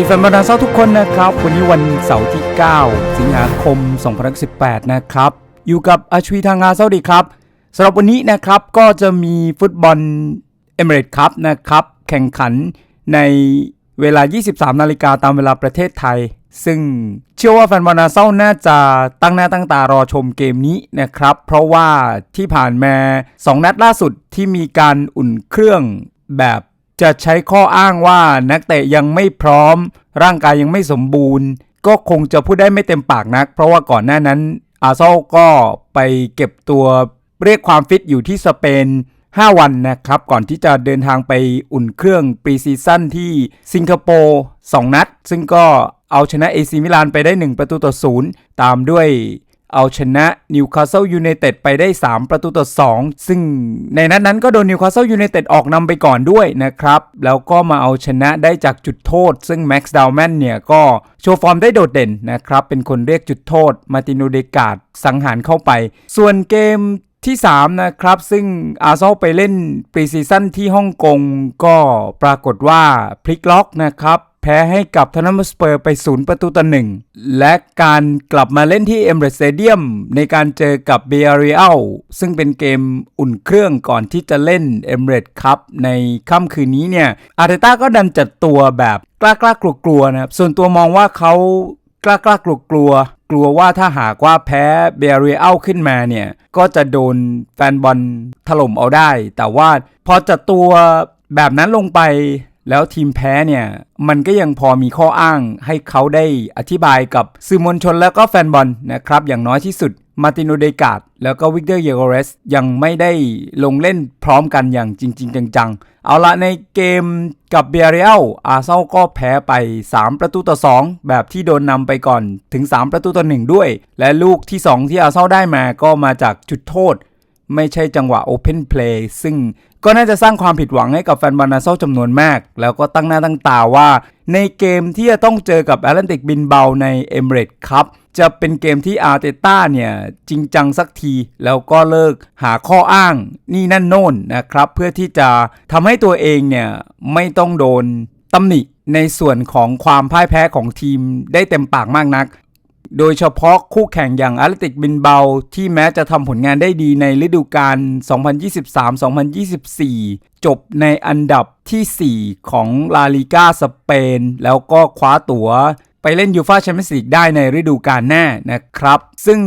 ดีแฟนบอลนาเซาทุกคนนะครับ วันนี้วันเสาร์ที่ 9 สิงหาคม 2018 นะครับ อยู่กับอาชวีทางอาเซาดีครับสำหรับวันนี้นะครับก็จะมีฟุตบอลเอเมเรต์คัพนะครับ แข่งขันในเวลา 23 นาฬิกาตามเวลาประเทศไทย ซึ่งเชื่อว่าแฟนบอลนาเซาน่าจะตั้งหน้าตั้งตารอชมเกมนี้นะครับ เพราะว่าที่ผ่านมา 2 นัดล่าสุดที่มีการอุ่นเครื่องแบบ จะใช้ข้ออ้างว่านักเตะยังไม่พร้อม ร่างกายยังไม่สมบูรณ์ ก็คงจะพูดได้ไม่เต็มปากนัก เพราะว่าก่อนหน้านั้นอาร์เซอลก็ไปเก็บตัวเรียกความฟิตอยู่ที่สเปน 5 วันนะครับ ก่อนที่จะเดินทางไปอุ่นเครื่องปรีซีซั่นที่สิงคโปร์2นัด ซึ่งก็เอาชนะเอซีมิลานไปได้ 1 ประตูต่อศูนย์ตามด้วย เอาชนะนิวคาสเซิลยูไนเต็ดไปได้ 3 ประตูต่อ 2 ซึ่งในนัดนั้นก็โดนนิวคาสเซิลยูไนเต็ดออกนำไปก่อนด้วยนะครับ แล้วก็มาเอาชนะได้จากจุดโทษ ซึ่งแม็กซ์ดาวแมนเนี่ยก็โชว์ฟอร์มได้โดดเด่นนะครับ เป็นคนเรียกจุดโทษ มาติโนเดกาดสังหารเข้าไป ส่วนเกมที่ 3 นะครับ ซึ่งอาร์เซนอลไปเล่นปรีซีซั่นที่ฮ่องกงก็ปรากฏว่าพลิกล็อกนะครับ แพ้ให้กับทนัมสเปอร์ไป0ประตูต่อหนึ่งและการกลับมาเล่นที่เอมเรสเ t เดียมในการเจอกับเบียริอัลซึ่งเป็นเกมอุ่นเครื่องก่อนที่จะเล่นเอมเรสครับในค่ำคืนนี้เนี่ยอาร์เตต้าก็ดันจัดตัวแบบกล้ากล้ากลัวกลัวๆนะครับส่วนตัวมองว่าเขากล้ากล้ากลัวกลัวกลัวว่าถ้าหากว่าแพ้เบียริอัลขึ้นมาเนี่ย ก็จะโดนแฟนบอลถล่มเอาได้ แต่ว่าพอจัดตัวแบบนั้นลงไป แล้วทีมแพ้เนี่ย มันก็ยังพอมีข้ออ้างให้เขาได้อธิบายกับสื่อมวลชนแล้วก็แฟนบอลนะครับ อย่างน้อยที่สุดมาติโนเดกาดแล้วก็วิกเตอร์เยโกเรสยังไม่ได้ลงเล่นพร้อมกันอย่างจริง ๆ จังๆ เอาละในเกมกับเบียเรียลอาเซนอลก็แพ้ไป 3 ประตูต่อ 2 แบบที่โดนนำไปก่อนถึง 3 ประตูต่อ 1 ด้วย และลูกที่ 2 ที่อาเซนอได้มาก็มาจากจุดโทษ ไม่ใช่จังหวะ Open Play ซึ่งก็น่าจะสร้างความผิดหวังให้กับแฟนบอลนาโซจำนวนมาก แล้วก็ตั้งหน้าตั้งตาว่า ในเกมที่จะต้องเจอกับแอตแลนติกบินเบาในเอเมเรตครับจะเป็นเกมที่อาร์เตต้าเนี่ยจริงจังสักที แล้วก็เลิกหาข้ออ้างนี่นั่นโน่นนะครับ เพื่อที่จะทำให้ตัวเองเนี่ยไม่ต้องโดนตำหนิในส่วนของความพ่ายแพ้ของทีมได้เต็มปากมากนัก โดยเฉพาะคู่แข่งอย่างอาร์ติกบินเบา ที่แม้จะทำผลงานได้ดีในฤดูกาล 2023-2024 จบในอันดับที่ 4 ของลาลิก้าสเปน แล้วก็คว้าตั๋วไปเล่นยูฟาแชมเปี้ยนส์ลีกได้ในฤดูกาลหน้านะครับ ซึ่ง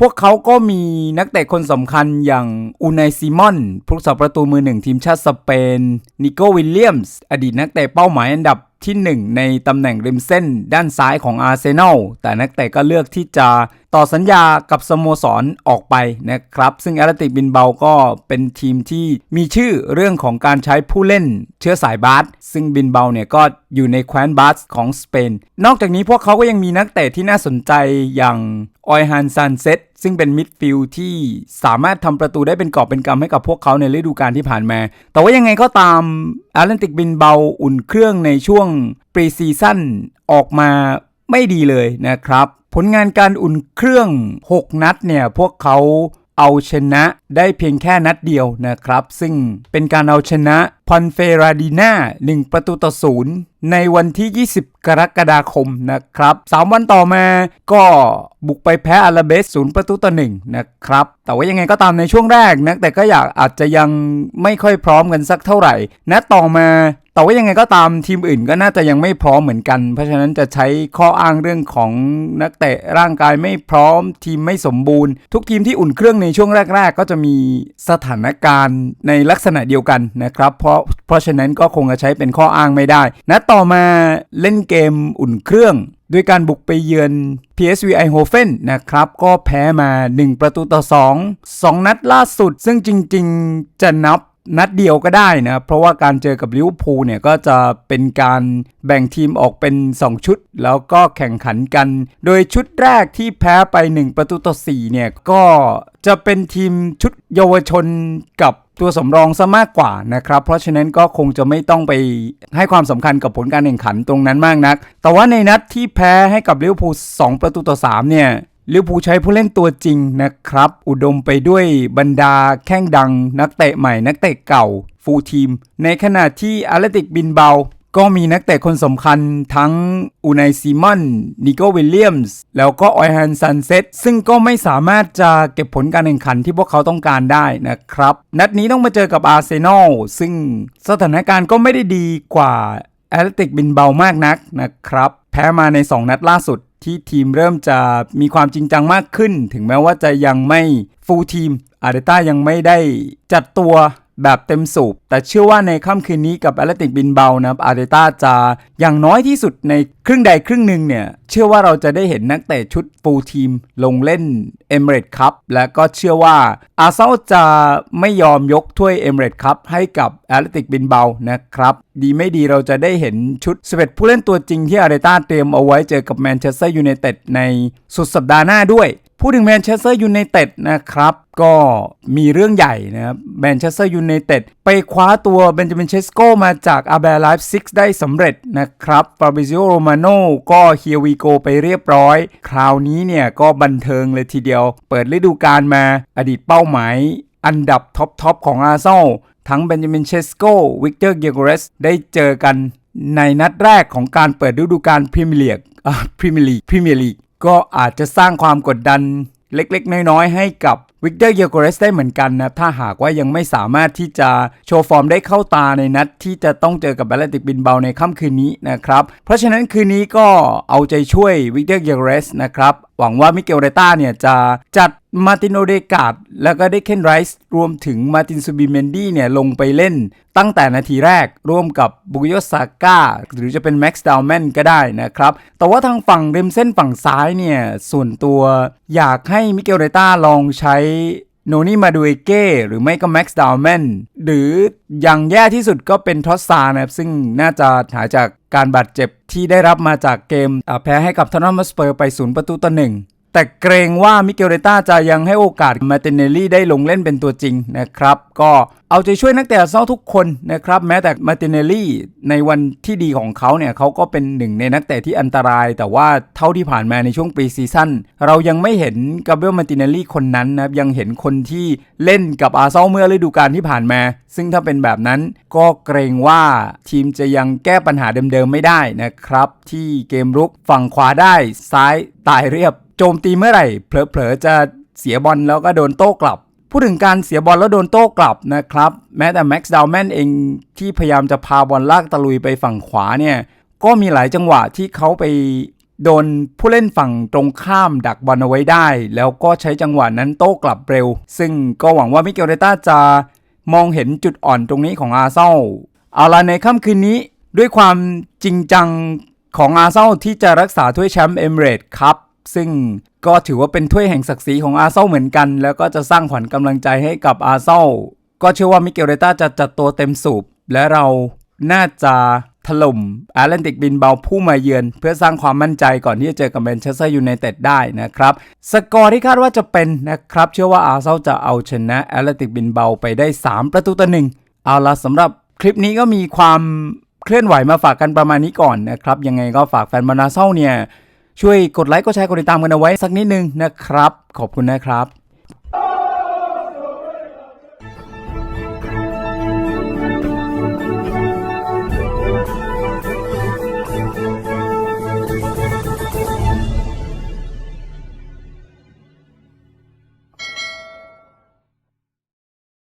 พวกเขาก็มีนักเตะคนสำคัญอย่างอูไนซิมอนผู้รักษาประตูมือหนึ่งทีมชาติสเปน นิโกวิลเลียมส์ อดีตนักเตะเป้าหมายอันดับ ที่ 1 ในตำแหน่งริมเส้นด้านซ้ายของอาร์เซนอลแต่นักเตะก็เลือกที่จะต่อสัญญากับสโมสรออกไปนะครับ ซึ่งแอตเลติกบินเบาก็เป็นทีมที่มีชื่อเรื่องของการใช้ผู้เล่นเชื้อสายบาสซึ่งบินเบาเนี่ยก็อยู่ในแคว้นบาสของสเปน นอกจากนี้พวกเขาก็ยังมีนักเตะที่น่าสนใจอย่างออยฮันซันเซต ซึ่งเป็นมิดฟิลด์ที่สามารถทำประตูได้เป็นกอบเป็นกำให้กับพวกเขาในฤดูกาลที่ผ่านมา แต่ว่ายังไงก็ตามแอตแลนติกบินเบาอุ่นเครื่องในช่วงปรีซีซั่นออกมาไม่ดีเลยนะครับ ผลงานการอุ่นเครื่อง 6 นัดเนี่ยพวกเขาเอาชนะได้เพียงแค่นัดเดียวนะครับ ซึ่งเป็นการเอาชนะพอนเฟราดีนา1 ประตูต่อศูนย์ในวันที่ 20 กรกฎาคมนะครับ 3 วันต่อมาก็บุกไปแพ้อาราเบส 0 ประตูต่อ 1 นะครับ แต่ว่ายังไงก็ตามในช่วงแรกนักแต่ก็อยากอาจจะยังไม่ค่อยพร้อมกันสักเท่าไหร่นัดต่อมาแต่ว่ายังไงก็ตามทีมอื่นก็น่าจะยังไม่พร้อมเหมือนกัน เพราะฉะนั้นจะใช้ข้ออ้างเรื่องของนักเตะร่างกายไม่พร้อม ทีมไม่สมบูรณ์ ทุกทีมที่อุ่นเครื่องในช่วงแรก ๆ ก็จะมีสถานการณ์ในลักษณะเดียวกันนะครับเพราะเพราะฉะนั้นก็คงจะใช้เป็นข้ออ้างไม่ได้นัดต่อมาเล่นเกมอุ่นเครื่องด้วยการบุกไปเยือน PSV Eindhoven นะครับ ก็แพ้มา 1 ประตูต่อ 2 2 นัดล่าสุด ซึ่งจริง ๆ จะนับนัดเดียวก็ได้นะ เพราะว่าการเจอกับลิเวอร์พูลเนี่ย ก็จะเป็นการแบ่งทีมออกเป็น 2 ชุด แล้วก็แข่งขันกัน โดยชุดแรกที่แพ้ไป 1 ประตูต่อ 4 เนี่ย ก็จะเป็นทีมชุดเยาวชนกับ ตัวสำรองซะมากกว่านะครับ เพราะฉะนั้นก็คงจะไม่ต้องไปให้ความสำคัญกับผลการแข่งขันตรงนั้นมากนัก แต่ว่าในนัดที่แพ้ให้กับลิเวอร์พูล2ประตูต่อ3เนี่ยลิเวอร์พูลใช้ผู้เล่นตัวจริงนะครับ อุดมไปด้วยบรรดาแข้งดัง นักเตะใหม่ นักเตะเก่า ฟูลทีม ในขณะที่อาร์เลติกบินเบา ก็มีนักเตะคนสำคัญทั้งอูไนซีมอนนิโกวิลเลียมส์แล้วก็ออยฮันซันเซตซึ่งก็ไม่สามารถจะเก็บผลการแข่งขันที่พวกเขาต้องการได้นะครับ นัดนี้ต้องมาเจอกับอาร์เซนอลซึ่งสถานการณ์ก็ไม่ได้ดีกว่าแอตเลติกบินเบามากนักนะครับ แพ้มาใน 2 นัดล่าสุดที่ทีมเริ่มจะมีความจริงจังมากขึ้น ถึงแม้ว่าจะยังไม่ฟูลทีมอาร์เดต้ายังไม่ได้จัดตัว แบบเต็มสูบ แต่เชื่อว่าในค่ำคืนนี้กับแอตเลติกบินเบานะครับอาร์เตต้าจะอย่างน้อยที่สุดในครึ่งใดครึ่งหนึ่งเนี่ย เชื่อว่าเราจะได้เห็นนักเตะชุดฟูลทีมลงเล่นเอ r เร s คัพและก็เชื่อว่าอาร์เซนอลจะไม่ยอมยกถ้วยเอ r เร s คัพให้กับแอตเลติกบินเบานะครับดีไม่ดีเราจะได้เห็นชุด11ผู้เล่นตัวจริงที่อาร์เตต้าเตรียมเอาไว้เจอกับแมนเชสเตอร์ยูไนเต็ดในสุดสัปดาห์หน้าด้วย พูดถึงแมนเชสเตอร์ยูไนเต็ดนะครับก็มีเรื่องใหญ่นะครับแมนเชสเตอร์ยูไนเต็ดไปคว้าตัวเบนจามินเชสโกมาจากอาแบร์ไลฟ์ซิกได้สำเร็จนะครับฟาบิซิโอโรมาโนก็เฮียวีโกไปเรียบร้อย คราวนี้เนี่ยก็บันเทิงเลยทีเดียว เปิดฤดูกาลมาอดีตเป้าหมาย อันดับท็อปทอปของอาร์เซนอลทั้งเบนจามินเชสโกวิกเตอร์เกโกเรสได้เจอกันในนัดแรกของการเปิดฤดูกาลพรีเมียร์ลีกพรีเมียร์ลีกพรีเมียร์ลีกก็อาจจะสร้างความกดดันเล็กๆ น้อยๆ ให้กับวิกเตอร์เยโกเรสได้เหมือนกันนะ ถ้าหากว่ายังไม่สามารถที่จะโชว์ฟอร์มได้เข้าตาในนัดที่จะต้องเจอกับแบลติกบินเบาในค่ำคืนนี้นะครับ เพราะฉะนั้นคืนนี้ก็เอาใจช่วยวิกเตอร์เยโกเรสนะครับหวังว่ามิเกลเรต้าเนี่ยจะจัดมาตินโอเดกาดแล้วก็เดเคนไรส์รวมถึงมาตินซูบิเมนดี้เนี่ยลงไปเล่นตั้งแต่นาทีแรกร่วมกับบุกโยสาก้าหรือจะเป็นแม็กซ์ดาวแมนก็ได้นะครับ แต่ว่าทางฝั่งริมเส้นฝั่งซ้ายเนี่ย ส่วนตัวอยากให้มิเกลเรต้าลองใช้ โนนี่มาดูเอเก้หรือไม่ก็แม็กซ์ดาวแมนหรืออย่างแย่ที่สุดก็เป็นทอสซานะครับ ซึ่งน่าจะหายจากการบาดเจ็บที่ได้รับมาจากเกมอ่าแพ้ให้กับทอนนัมสเปอร์ไปศูนย์ประตูต่อหนึ่ง แต่เกรงว่ามิเกลเรต้าจะยังให้โอกาสมาเตเนลลี่ได้ลงเล่นเป็นตัวจริงนะครับ ก็เอาใจช่วยนักเตะเซนอทุกคนนะครับ แม้แต่มาเตเนลลี่ในวันที่ดีของเขาเนี่ยเขาก็เป็นหนึ่งในนักเตะที่อันตราย แต่ว่าเท่าที่ผ่านมาในช่วงปีซีซั่นเรายังไม่เห็นกาเบรียลมาตินเนลลี่คนนั้นนะยังเห็นคนที่เล่นกับอาร์เซนอลเมื่อฤดูกาลที่ผ่านมา ซึ่งถ้าเป็นแบบนั้นก็เกรงว่าทีมจะยังแก้ปัญหาเดิมๆไม่ได้นะครับ ที่เกมรุกฝั่งขวาได้ซ้ายตายเรียบ โจมตีเมื่อไหร่เผลอๆจะเสียบอลแล้วก็โดนโต้กลับ พูดถึงการเสียบอลแล้วโดนโต้กลับนะครับ แม้แต่แม็กซ์ดาวแมนเองที่พยายามจะพาบอลลากตะลุยไปฝั่งขวาเนี่ยก็มีหลายจังหวะที่เขาไปโดนผู้เล่นฝั่งตรงข้ามดักบอลเอาไว้ได้ แล้วก็ใช้จังหวะนั้นโต้กลับเร็ว ซึ่งก็หวังว่ามิเกลเรต้าจะมองเห็นจุดอ่อนตรงนี้ของอาเซนอลเอาละในค่ำคืนนี้ ด้วยความจริงจังของอาเซนอลที่จะรักษาถ้วยแชมป์เอมิเรตส์ครับ ซึ่งก็ถือว่าเป็นถ้วยแห่งศักดิ์ศรีของอาร์เซนอลเหมือนกัน แล้วก็จะสร้างขวัญกำลังใจให้กับอาร์เซนอลก็เชื่อว่ามิเกลเรต้าจะจัดตัวเต็มสูบ และเราน่าจะถล่มแอตแลนติกบินเบาผู้มาเยือน เพื่อสร้างความมั่นใจก่อนที่จะเจอกับแมนเชสเตอร์ยูไนเต็ดได้นะครับ สกอร์ที่คาดว่าจะเป็นนะครับ เชื่อว่าอาร์เซนอลจะเอาชนะแอตแลนติกบินเบาไปได้ 3 ประตูต่อหนึ่งเอาละสำหรับคลิปนี้ก็มีความเคลื่อนไหวมาฝากกันประมาณนี้ก่อนนะครับ ยังไงก็ฝากแฟนบอลอาร์เซนอลเนี่ย ช่วยกดไลค์กดแชร์กดติดตามกันเอาไว้สักนิดนึงนะครับ ขอบคุณนะครับ